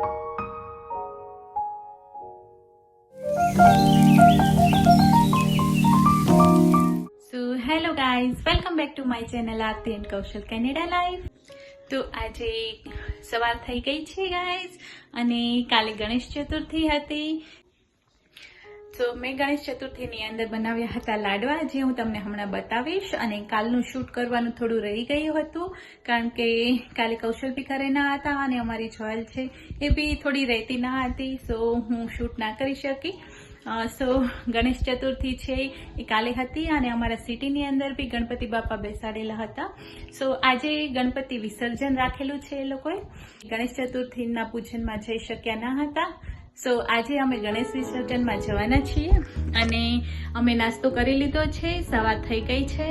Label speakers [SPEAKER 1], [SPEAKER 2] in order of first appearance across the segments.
[SPEAKER 1] So hello guys welcome back to my channel Arti and Kaushal Canada life તો આજે સવાર થઈ ગઈ છે ગાઈઝ અને કાલે ગણેશ ચતુર્થી હતી. તો મેં ગણેશ ચતુર્થીની અંદર બનાવ્યા હતા લાડવા, જે હું તમને હમણાં બતાવીશ. અને કાલનું શૂટ કરવાનું થોડું રહી ગયું હતું, કારણ કે કાલે કૌશલ બી ઘરે ના હતા અને અમારી જોયલ છે એ બી થોડી રહેતી ના હતી સો હું શૂટ ના કરી શકી. સો ગણેશ ચતુર્થી છે એ કાલે હતી અને અમારા સિટીની અંદર બી ગણપતિ બાપા બેસાડેલા હતા. સો આજે ગણપતિ વિસર્જન રાખેલું છે એ લોકોએ. ગણેશ ચતુર્થીના પૂજનમાં જઈ શક્યા ના હતા. સો આજે અમે ગણેશ વિસર્જનમાં જવાના છીએ અને અમે નાસ્તો કરી લીધો છે સવાર થઈ ગઈ છે.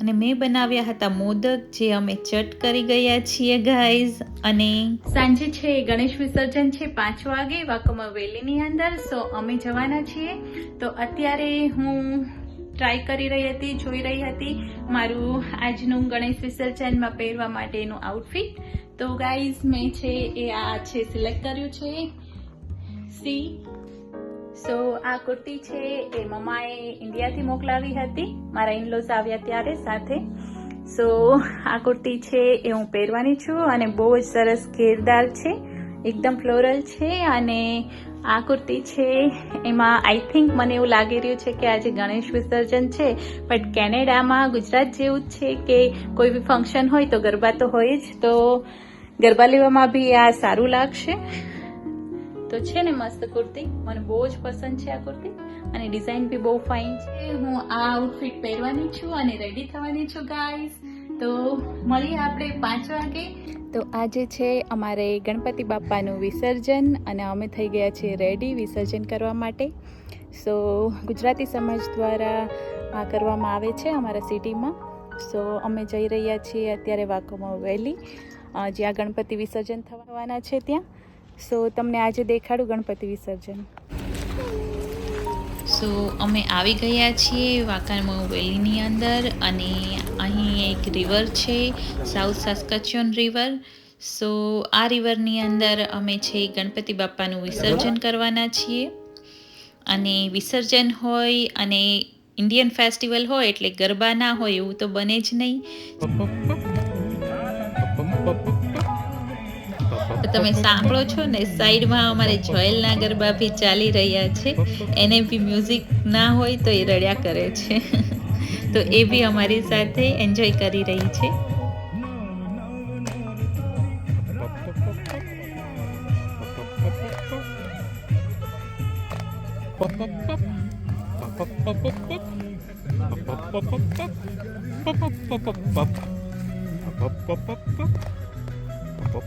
[SPEAKER 1] અને મેં બનાવ્યા હતા મોદક જે અમે ચટ કરી ગયા છીએ ગાઈઝ અને સાંજે છે ગણેશ વિસર્જન છે પાંચ વાગે વાકમાં વેલીની અંદર. સો અમે જવાના છીએ. તો અત્યારે હું ટ્રાય કરી રહી હતી જોઈ રહી હતી મારું આજનું ગણેશ વિસર્જનમાં પહેરવા માટેનું આઉટફિટ તો ગાઈઝ મેં છે એ આ છે સિલેક્ટ કર્યું છે. સી. સો આ કુર્તી છે એ મમ્માએ ઇન્ડિયાથી મોકલાવી હતી. મારા ઇનલોઝ આવ્યા ત્યારે સાથે. સો આ કુર્તી છે એ હું પહેરવાની છું અને બહુ જ સરસ ઘેરદાર છે. એકદમ ફ્લોરલ છે અને આ કુર્તી છે એમાં આઈ થિંક મને એવું લાગી રહ્યું છે કે આજે ગણેશ વિસર્જન છે બટ કેનેડામાં ગુજરાત જેવું જ છે કે કોઈ બી ફંક્શન હોય તો ગરબા તો હોય જ. તો ગરબા લેવામાં બી આ સારું લાગશે. તો છે ને મસ્ત કુર્તી. મને બહુ જ પસંદ છે આ કુર્તી. અને ડિઝાઇન બી બહુ ફાઇન છે. હું આ આઉટફિટ પહેરવાની છું અને રેડી થવાની છું ગાઈઝ તો મળીએ આપણે પાંચ વાગે. તો આજે છે અમારે ગણપતિ બાપાનું વિસર્જન અને અમે થઈ ગયા છીએ રેડી વિસર્જન કરવા માટે. સો ગુજરાતી સમાજ દ્વારા આ કરવામાં આવે છે અમારા સિટીમાં સો અમે જઈ રહ્યા છીએ અત્યારે વાકોમાં વહેલી. જ્યાં ગણપતિ વિસર્જન થવાના છે ત્યાં. સો તમને આજે દેખાડું ગણપતિ વિસર્જન. સો અમે આવી ગયા છીએ વાંકામાં વેલીની અંદર અને અહીં એક રિવર છે સાઉથ સાસ્કચ્યોન રિવર સો આ રિવરની અંદર અમે છે ગણપતિ બાપાનું વિસર્જન કરવાના છીએ. અને વિસર્જન હોય અને ઇન્ડિયન ફેસ્ટિવલ હોય એટલે ગરબા ના હોય એવું તો બને જ નહીં. તો તમે સાંભળો છો ને, સાઈડમાં અમારે જોયેલના ગરબા બી ચાલી રહ્યા છે. એને બી મ્યુઝિક ના હોય તો એ રડ્યા કરે છે. તો એ બી અમારી સાથે એન્જોય કરી રહી છે.
[SPEAKER 2] Pop,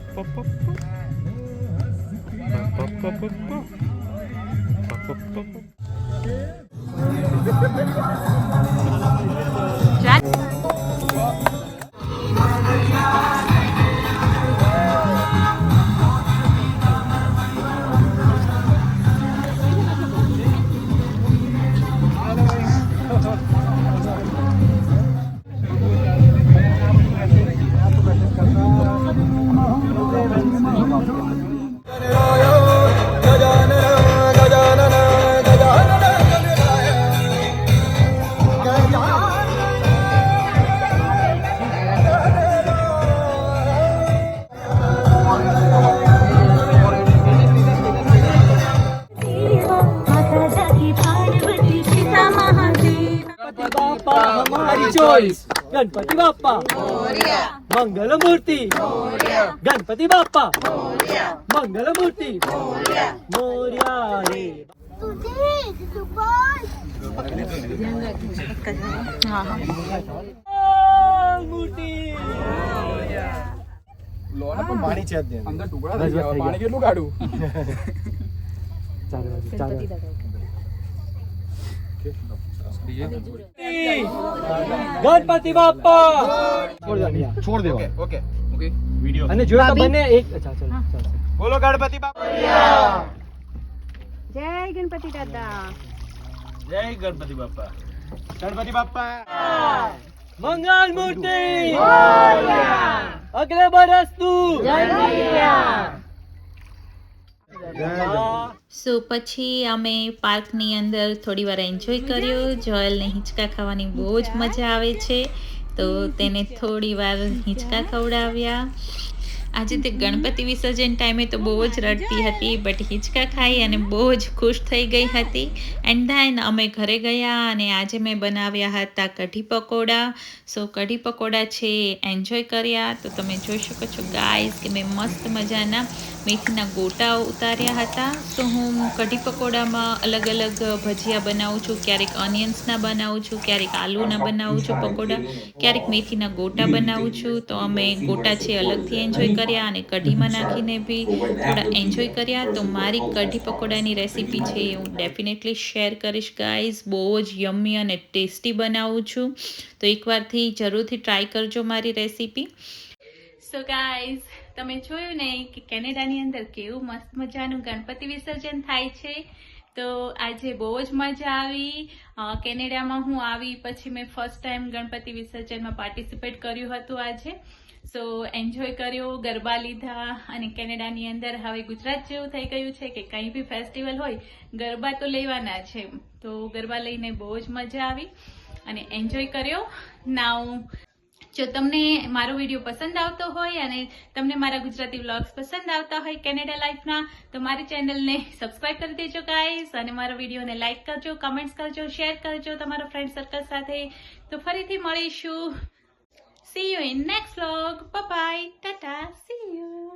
[SPEAKER 2] Choice. Ganpati Bappa Mangala Murti Ganpati Mangala Murti
[SPEAKER 3] Moria Moria Re. Tudih, itu boy. Ini tuh, ini ini tuh, tuh,
[SPEAKER 2] Ganpati Bappa
[SPEAKER 3] છોડ દેવા. Okay okay. વિડિયો.
[SPEAKER 2] અને જો બને એક અચ્છા ચાલો ચાલો
[SPEAKER 3] બોલો ગણપતિ બાપા
[SPEAKER 4] જય ગણપતિ દાદા.
[SPEAKER 3] જય ગણપતિ બાપા. ગણપતિ બાપા.
[SPEAKER 2] મંગલ મૂર્તિ! અગલે બરસ તું
[SPEAKER 1] સો પછી અમે પાર્કની અંદર થોડી વાર એન્જોય કર્યો. જોયલને હિંચકા ખાવાની બહુ જ મજા આવે છે. તો તેને થોડી વાર હિંચકા ખવડાવ્યા. આજે તે ગણપતિ વિસર્જન ટાઈમે તો બહુ જ રડતી હતી બટ હિંચકા ખાઈ અને બહુ જ ખુશ થઈ ગઈ હતી. એન્ડ ધેન અમે ઘરે ગયા અને આજે મેં બનાવ્યા હતા કઢી પકોડા. સો કઢી પકોડા છે એન્જોય કર્યા. તો તમે જોઈ શકો છો ગાઈસ કે મેં મસ્ત મજાના મેથીના ગોટા ઉતાર્યા હતા. તો હું કઢી પકોડામાં અલગ અલગ ભજીયા બનાવું છું ક્યારેક ઓનિયન્સના બનાવું છું ક્યારેક આલુના બનાવું છું પકોડા ક્યારેક મેથીના ગોટા બનાવું છું. તો અમે ગોટા છે અલગથી એન્જોય કર્યા અને કઢીમાં નાખીને બી થોડા એન્જોય કર્યા. તો મારી કઢી પકોડાની રેસીપી છે એ હું ડેફિનેટલી શેર કરીશ ગાઈઝ બહુ જ યમ્મી અને ટેસ્ટી બનાવું છું. તો એકવારથી જરૂરથી ટ્રાય કરજો મારી રેસીપી સો ગાઈઝ તમે જોયું ને કે કેનેડાની અંદર કેવું મસ્ત મજાનું ગણપતિ વિસર્જન થાય છે. તો આજે બહુ જ મજા આવી. કેનેડામાં હું આવી, પછી મેં ફર્સ્ટ ટાઈમ ગણપતિ વિસર્જનમાં પાર્ટિસિપેટ કર્યું હતું આજે. સો એન્જોય કર્યો, ગરબા લીધા અને કેનેડાની અંદર હવે ગુજરાત જેવું થઈ ગયું છે કે કંઈ બી ફેસ્ટિવલ હોય, ગરબા તો લેવાના છે. તો ગરબા લઈને બહુ જ મજા આવી અને એન્જોય કર્યો. નાવ જો તમને મારો વીડિયો પસંદ આવતો હોય અને તમને મારા ગુજરાતી વ્લોગ્સ પસંદ આવતા હોય કેનેડા લાઈફના, તો મારી ચેનલને સબસ્ક્રાઈબ કરી દેજો ગાઈસ અને મારા વિડીયોને લાઈક કરજો કમેન્ટ્સ કરજો શેર કરજો તમારા ફ્રેન્ડ સર્કલ સાથે. તો ફરીથી મળીશું. See you in next vlog bye tata see you